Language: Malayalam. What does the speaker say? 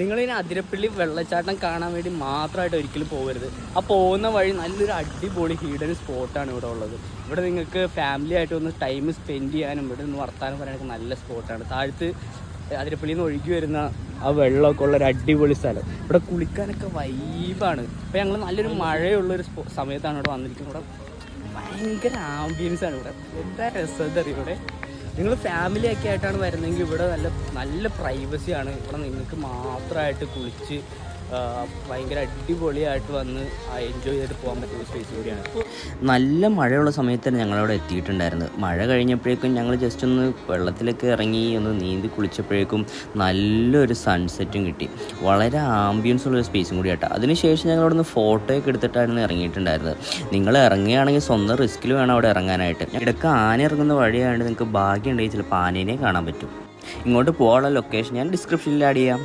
നിങ്ങളിനി അതിരപ്പള്ളി വെള്ളച്ചാട്ടം കാണാൻ വേണ്ടി മാത്രമായിട്ട് ഒരിക്കലും പോകരുത്. ആ പോകുന്ന വഴി നല്ലൊരു അടിപൊളി ഹീഡൻ സ്പോട്ടാണ് ഇവിടെ ഉള്ളത്. ഇവിടെ നിങ്ങൾക്ക് ഫാമിലി ആയിട്ട് ഒന്ന് ടൈം സ്പെൻഡ് ചെയ്യാനും ഇവിടെ നിന്ന് വർത്താനം പറയാനൊക്കെ നല്ല സ്പോട്ടാണ് താഴത്ത് അതിരപ്പള്ളിയിൽ നിന്ന് ഒഴുകി വരുന്ന ആ വെള്ളമൊക്കെ ഉള്ള ഒരു അടിപൊളി സ്ഥലം. ഇവിടെ കുളിക്കാനൊക്കെ വൈബാണ് അപ്പോൾ ഞങ്ങൾ നല്ലൊരു മഴയുള്ളൊരു സമയത്താണ് ഇവിടെ വന്നിരിക്കുന്നത്. ഇവിടെ ഭയങ്കര ആംബിയൻസാണ് ഇവിടെ. എന്താ രസം ഇവിടെ? നിങ്ങൾ ഫാമിലി ഒക്കെ ആയിട്ടാണ് വരുന്നതെങ്കിൽ ഇവിടെ നല്ല നല്ല പ്രൈവസിയാണ് ഇവിടെ നിങ്ങൾക്ക് മാത്രമായിട്ട് കുളിച്ച് ഭയങ്കര അടിപൊളിയായിട്ട് വന്ന് എൻജോയ് ചെയ്തിട്ട് പോകാൻ പറ്റുന്ന സ്പേസ് കൂടിയാണ്. നല്ല മഴയുള്ള സമയത്താണ് ഞങ്ങളവിടെ എത്തിയിട്ടുണ്ടായിരുന്നത് മഴ കഴിഞ്ഞപ്പോഴേക്കും ഞങ്ങൾ ജസ്റ്റ് ഒന്ന് വെള്ളത്തിലൊക്കെ ഇറങ്ങി ഒന്ന് നീന്തി കുളിച്ചപ്പോഴേക്കും നല്ലൊരു സൺസെറ്റും കിട്ടി. വളരെ ആംബിയൻസ് ഉള്ളൊരു സ്പേസും കൂടി ആട്ടോ അതിനുശേഷം ഞങ്ങൾ അവിടെ നിന്ന് ഫോട്ടോയൊക്കെ എടുത്തിട്ടായിരുന്നു ഇറങ്ങിയിട്ടുണ്ടായിരുന്നത്. നിങ്ങൾ ഇറങ്ങുകയാണെങ്കിൽ സ്വന്തം റിസ്കിൽ വേണം അവിടെ ഇറങ്ങാനായിട്ട്. ഇടയ്ക്ക് ആന ഇറങ്ങുന്ന വഴിയായതുകൊണ്ട് നിങ്ങൾക്ക് ഭാഗ്യം ഉണ്ടെങ്കിൽ ചിലപ്പോൾ ആനേനെ കാണാൻ പറ്റും. ഇങ്ങോട്ട് പോകാനുള്ള ലൊക്കേഷൻ ഞാൻ ഡിസ്ക്രിപ്ഷനിൽ ആഡ് ചെയ്യാം.